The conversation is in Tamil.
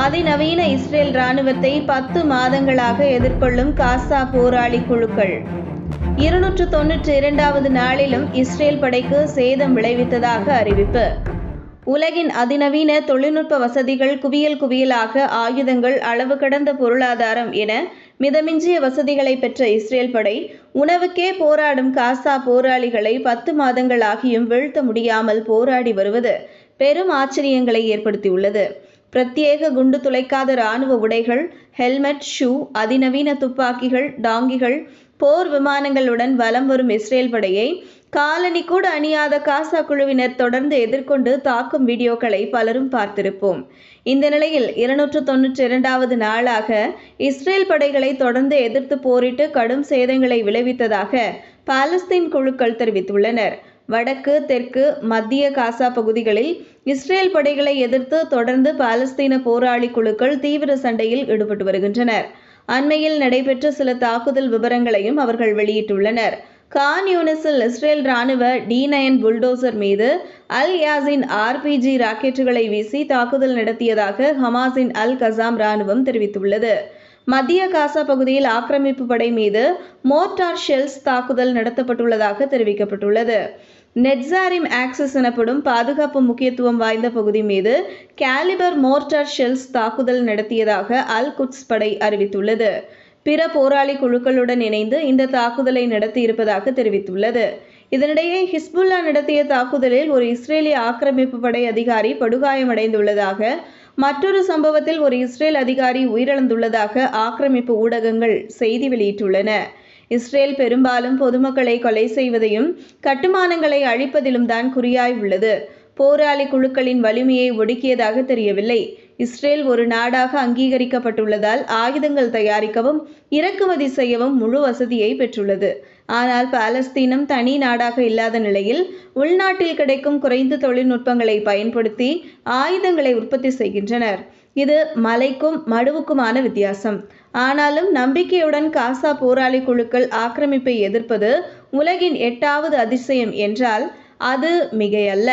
அதிநவீன இஸ்ரேல் ராணுவத்தை பத்து மாதங்களாக எதிர்கொள்ளும் காசா போராளி குழுக்கள். இருநூற்று தொன்னூற்றி இரண்டாவது நாளிலும் இஸ்ரேல் படைக்கு சேதம் விளைவித்ததாக அறிவிப்பு. உலகின் அதிநவீன தொழில்நுட்ப வசதிகள் குவியல் குவியலாக ஆயுதங்கள் அளவு கடந்த பொருளாதாரம் என மிதமிஞ்சிய வசதிகளை பெற்ற இஸ்ரேல் படை உணவுக்கே போராடும் காசா போராளிகளை பத்து மாதங்களாகியும் வீழ்த்த முடியாமல் போராடி வருவது பெரும் ஆச்சரியங்களை ஏற்படுத்தியுள்ளது. பிரத்யேக குண்டு துளைக்காத இராணுவ உடைகள் ஹெல்மெட் ஷூ அதிநவீன துப்பாக்கிகள் டாங்கிகள் போர் விமானங்களுடன் வலம் வரும் இஸ்ரேல் படையை காலனி கூட அணியாத காசா குழுவினர் தொடர்ந்து எதிர்கொண்டு தாக்கும் வீடியோக்களை பலரும் பார்த்திருப்போம். இந்த நிலையில் இருநூற்று தொன்னூற்றி இரண்டாவது நாளாக இஸ்ரேல் படைகளை தொடர்ந்து எதிர்த்து போரிட்டு கடும் சேதங்களை விளைவித்ததாக பாலஸ்தீன் குழுக்கள் தெரிவித்துள்ளனர். வடக்கு தெற்கு மத்திய காசா பகுதிகளில் இஸ்ரேல் படைகளை எதிர்த்து தொடர்ந்து பாலஸ்தீன போராளி குழுக்கள் தீவிர சண்டையில் ஈடுபட்டு வருகின்றனர். அண்மையில் நடைபெற்ற சில தாக்குதல் விவரங்களையும் அவர்கள் வெளியிட்டுள்ளனர். கான் யூனிஸில் இஸ்ரேல் ராணுவ டி நயன் புல்டோசர் மீது அல் யாசின் ஆர்பிஜி ராக்கெட்டுகளை வீசி தாக்குதல் நடத்தியதாக ஹமாஸின் அல் கசாம் ராணுவம் தெரிவித்துள்ளது. மத்திய காசா பகுதியில் ஆக்கிரமிப்பு படை மீது மோர்டார் ஷெல்ஸ் தாக்குதல் நடத்தப்பட்டுள்ளதாக தெரிவிக்கப்பட்டுள்ளது. நெட்சாரிம் ஆக்சஸ் எனப்படும் பாதுகாப்பு முக்கியத்துவம் வாய்ந்த பகுதி மீது கேலிபர் மோர்டார் ஷெல்ஸ் தாக்குதல் நடத்தியதாக அல் குட்ஸ் படை அறிவித்துள்ளது. பிற போராளி குழுக்களுடன் இணைந்து இந்த தாக்குதலை நடத்தியிருப்பதாக தெரிவித்துள்ளது. இதனிடையே ஹிஸ்புல்லா நடத்திய தாக்குதலில் ஒரு இஸ்ரேலிய ஆக்கிரமிப்பு படை அதிகாரி படுகாயமடைந்துள்ளதாக மற்றொரு சம்பவத்தில் ஒரு இஸ்ரேல் அதிகாரி உயிரிழந்துள்ளதாக ஆக்கிரமிப்பு ஊடகங்கள் செய்தி வெளியிட்டுள்ளன. இஸ்ரேல் பெரும்பாலும் பொதுமக்களை கொலை செய்வதையும் கட்டுமானங்களை அழிப்பதிலும் தான் குறியாய் உள்ளது. போராளி குழுக்களின் வலிமையை ஒடுக்கியதாக தெரியவில்லை. இஸ்ரேல் ஒரு நாடாக அங்கீகரிக்கப்பட்டுள்ளதால் ஆயுதங்கள் தயாரிக்கவும் இறக்குமதி செய்யவும் முழு வசதியை பெற்றுள்ளது. ஆனால் பாலஸ்தீனம் தனி நாடாக இல்லாத நிலையில் உள்நாட்டில் கிடைக்கும் குறைந்த தொழில்நுட்பங்களை பயன்படுத்தி ஆயுதங்களை உற்பத்தி செய்கின்றனர். இது மலைக்கும் மடுவுக்குமான வித்தியாசம். ஆனாலும் நம்பிக்கையுடன் காசா போராளி குழுக்கள் ஆக்கிரமிப்பை எதிர்ப்பது உலகின் எட்டாவது அதிசயம் என்றால் அது மிகையல்ல.